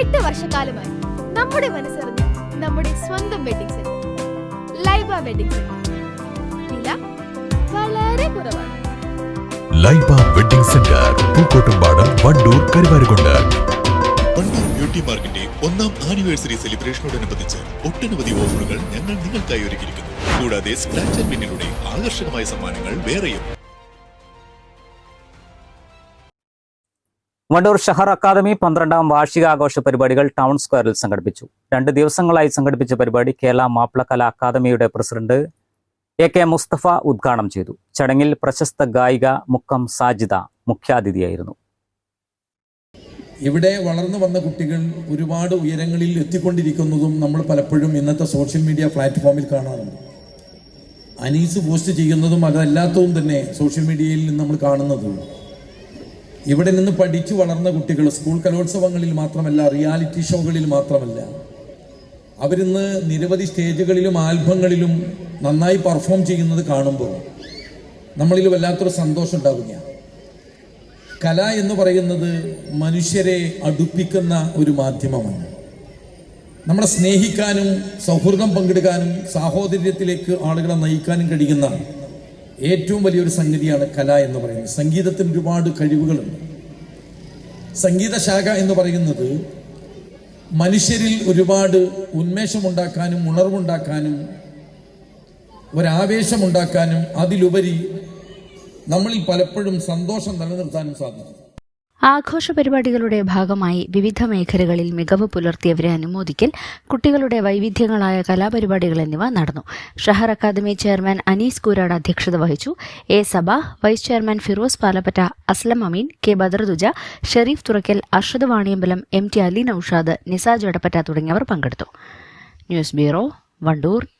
എട്ട് വർഷക്കാലമായി നമ്മുടെ മനസ്സറിഞ്ഞ് നമ്മുടെ സ്വന്തം wedding centre Laiba wedding centre വില വളരെ കുറവാണ്. Laiba wedding centre Pookkottumpadam Wandoor Karuvarakundu. Wandoor beauty മാർക്കിന്റെ ഒന്നാം ആനിവേഴ്സറി സെലിബ്രേഷനോടനുബന്ധിച്ച് ഒട്ടനവധി ഓഫറുകൾ ഞങ്ങൾ നിങ്ങൾക്കായി ഒരുക്കിയിരിക്കുന്നു. കൂടാതെ സ്ക്രാച്ച് ആൻഡ് വിന്നിലൂടെ ആകർഷകമായ സമ്മാനങ്ങൾ വേറെയും. വണ്ടൂർ ഷഹർ അക്കാദമി പന്ത്രണ്ടാം വാർഷികാഘോഷ പരിപാടികൾ ടൗൺ സ്ക്വയറിൽ സംഘടിപ്പിച്ചു. രണ്ട് ദിവസങ്ങളായി സംഘടിപ്പിച്ച പരിപാടി കേരള മാപ്പിളകല അക്കാദമിയുടെ പ്രസിഡന്റ് എ കെ മുസ്തഫ ഉദ്ഘാടനം ചെയ്തു. ചടങ്ങിൽ പ്രശസ്ത ഗായിക മുക്കം സാജിദ മുഖ്യാതിഥിയായിരുന്നു. ഇവിടെ വളർന്നു വന്ന കുട്ടികൾ ഒരുപാട് ഉയരങ്ങളിൽ എത്തിക്കൊണ്ടിരിക്കുന്നതും നമ്മൾ പലപ്പോഴും ഇന്നത്തെ സോഷ്യൽ മീഡിയ പ്ലാറ്റ്ഫോമിൽ കാണാറുണ്ട്. അനീസ് പോസ്റ്റ് ചെയ്യുന്നതും അതല്ലാത്തതും തന്നെ സോഷ്യൽ മീഡിയയിൽ നമ്മൾ കാണുന്നത്. ഇവിടെ നിന്ന് പഠിച്ചു വളർന്ന കുട്ടികൾ സ്കൂൾ കലോത്സവങ്ങളിൽ മാത്രമല്ല റിയാലിറ്റി ഷോകളിൽ മാത്രമല്ല. അവരിന്ന് നിരവധി സ്റ്റേജുകളിലും ആൽബങ്ങളിലും നന്നായി പെർഫോം ചെയ്യുന്നത് കാണുമ്പോൾ നമ്മളിൽ വല്ലാത്തൊരു സന്തോഷം ഉണ്ടാവുക കല എന്ന് പറയുന്നത് മനുഷ്യരെ അടുപ്പിക്കുന്ന ഒരു മാധ്യമമാണ്. നമ്മളെ സ്നേഹിക്കാനും സൗഹൃദം പങ്കിടുവാനും സാഹോദര്യത്തിലേക്ക് ആളുകളെ നയിക്കാനും കഴിയുന്ന ഏറ്റവും വലിയൊരു സംഗതിയാണ് കല എന്ന് പറയുന്നത്. സംഗീതത്തിന് ഒരുപാട് കഴിവുകളുണ്ട്. സംഗീത ശാഖ എന്ന് പറയുന്നത് മനുഷ്യരിൽ ഒരുപാട് ഉന്മേഷമുണ്ടാക്കാനും ഉണർവുണ്ടാക്കാനും ഒരാവേശമുണ്ടാക്കാനും അതിലുപരി നമ്മളിൽ പലപ്പോഴും സന്തോഷം നിലനിർത്താനും സാധിക്കും. ആഘോഷ പരിപാടികളുടെ ഭാഗമായി വിവിധ മേഖലകളിൽ മികവ് പുലർത്തിയവരെ അനുമോദിക്കൽ കുട്ടികളുടെ വൈവിധ്യങ്ങളായ കലാപരിപാടികൾ എന്നിവ നടന്നു. ഷഹർ അക്കാദമി ചെയർമാൻ അനീസ് കൂരാട് അധ്യക്ഷത വഹിച്ചു. A sub vice chairman Firoz Palappatta Aslam Ameen K Badarduja Sharif Thurakkal Arshad Vaniyambalam M T Ali Noushad Nisaj Edappatta തുടങ്ങിയവർ പങ്കെടുത്തു. News bureau Wandoor.